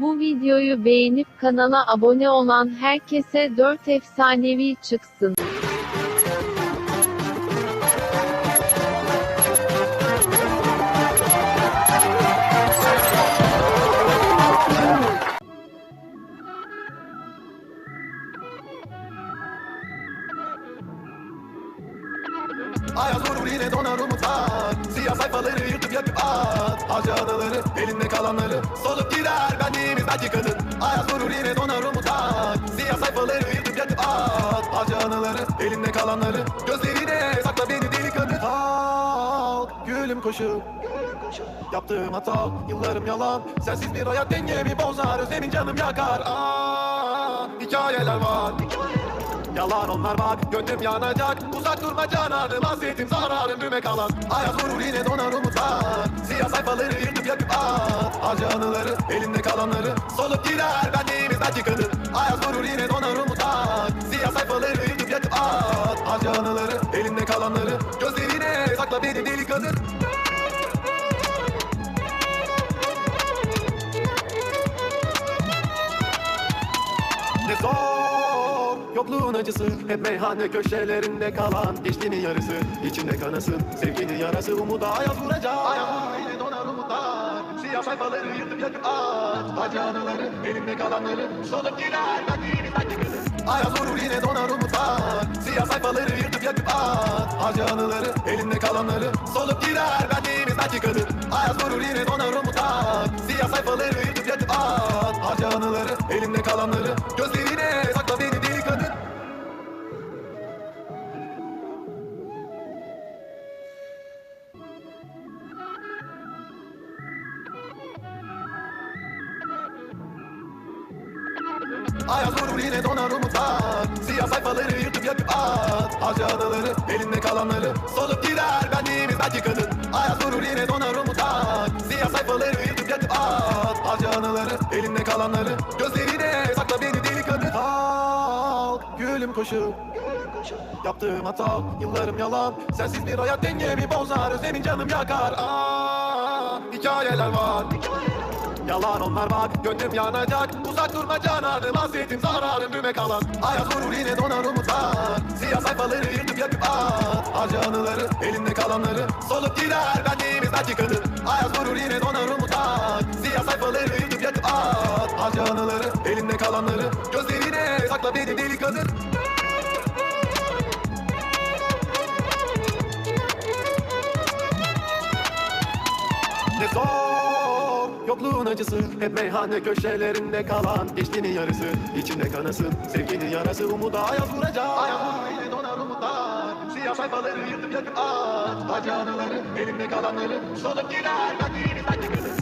Bu videoyu beğenip kanala abone olan herkese 4 efsanevi çıksın. Ayaz vurur yine donar belki kadın Ayaz vurur yine donar umutlar Siyah sayfaları yırtıp yakıp at. Harca anaları elinde kalanları Gözlerine sakla beni deli kadın. Al gülüm koşup Yaptığım hata yıllarım yalan. Sensiz bir hayat dengemi bozar Özlemin canım yakar. Aa, Hikayeler var Yalan onlar bak gönlüm yanacak. Uzak durma cananım hasretim zararım düme kalan. Ayaz vurur yine donar umutlar. Siyah sayfaları yırtıp yakıp at. Harca anıları elinde kalanları. Solup gider benliğimiz belki kadın Ayaz vurur yine donar umutlar. Siyah sayfaları yırtıp yakıp at. Harca anıları elinde kalanları. Gözlerine sakla beni deli Yokluğun acısı Hep meyhane köşelerinde kalan Geçtiğinin yarısı. İçinde kanası Sevginin yarası umuda ayaz vuracak. Vurur yine donar umutlar Siyah sayfaları yırtıp yakıp at. Acı anıları elimde kalanları Solup benliğimiz belki kızı Ayaz vurur yine donar umutlar Siyah sayfaları yırtıp yakıp at. Acı anıları elimde kalanları Solup gider. Benliğimiz belki kadın Ayaz vurur yine donar umutlar Ayaz vurur yine donar umutlar. Siyah sayfaları yırtıp yakıp at. Harca adaları elinde kalanları Solup gider. Benliğimiz belki kadın Ayaz vurur yine donar umutlar. Siyah sayfaları yırtıp yakıp at. Harca anıları elinde kalanları Gözlerine sakla beni deli kadın Al gülüm koşup Yaptığım hata yıllarım yalan. Sensiz bir hayat dengemi bozar. Özlemin canım yakar. Aa, Hikayeler var Yalan onlar bak gönlüm yanacak. Uzak durma cananım hasretim zararım. Düme kalan Ayaz vurur yine donar umutlar. Siyah sayfaları yırtıp yakıp at. Harca anıları elinde kalanları. Solup gider benliğimiz belki kadın Ayaz vurur yine donar umutlar. Siyah sayfaları yırtıp yakıp at. Harca anıları elinde kalanları. Gözlerine sakla beni deli kadın. Ne zor Yokluğun acısı Hep meyhane köşelerinde kalan Geçtiğinin yarısı. İçinde kanası Sevginin yarası umuda ayaz vuracak. Vurur yine donar umutlar Siyah sayfaları yırtıp yakıp at. Acı anıları elimde kalanları Solup benliğimiz belki kızı